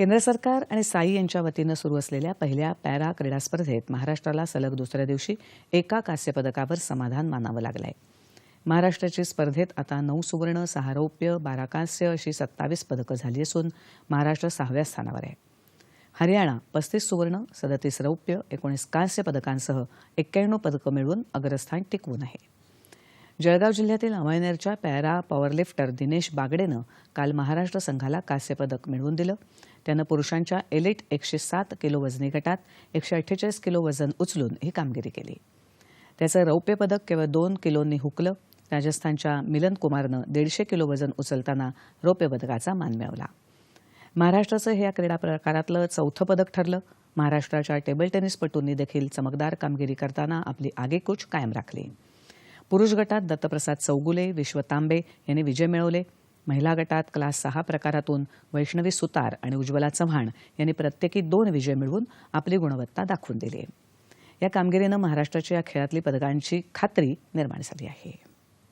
केंद्र सरकार आणि साई यांच्या वतीनं सुरू असलेल्या पहिल्या पॅरा क्रीडा स्पर्धेत महाराष्ट्राला सलग दुसऱ्या दिवशी एका कांस्यपदकावर समाधान मानावं लागलं आहे महाराष्ट्राची स्पर्धेत आता नऊ सुवर्ण सहा रौप्य बारा कांस्य अशी सत्तावीस पदकं झाली असून महाराष्ट्र सहाव्या स्थानावर आहे. हरियाणा पस्तीस सुवर्ण सदतीस रौप्य एकोणीस कांस्य पदकांसह एक्क्याण्णव पदकं मिळवून अग्रस्थान टिकवून आहे. जळगाव जिल्ह्यातील अमळनेरच्या पॅरा पॉवरलिफ्टर दिनेश बागडेनं काल महाराष्ट्र संघाला कांस्यपदक मिळवून दिलं. त्यानं पुरुषांच्या एलिट एकशे सात किलो वजनी गटात एकशे अठ्ठेचाळीस किलो वजन उचलून ही कामगिरी केली. त्याचं रौप्य पदक केवळ दोन किलोंनी हुकलं. राजस्थानच्या मिलन कुमारनं दीडशे किलो वजन उचलताना रौप्य पदकाचा मान मिळवला. महाराष्ट्राचं हे या क्रीडा प्रकारातलं चौथं पदक ठरलं. महाराष्ट्राच्या टेबल टेनिसपटूंनी देखील चमकदार कामगिरी करताना आपली आगेकूच कायम राखली. पुरुष गटात दत्तप्रसाद चौगुले विश्व तांबे यांनी विजय मिळवले. महिला गटात क्लास सहा प्रकारातून वैष्णवी सुतार आणि उज्ज्वला चव्हाण यांनी प्रत्येकी दोन विजय मिळवून आपली गुणवत्ता दाखवून दिली. या कामगिरीनं महाराष्ट्राच्या या खेळातली पदकांची खात्री निर्माण झाली आहे.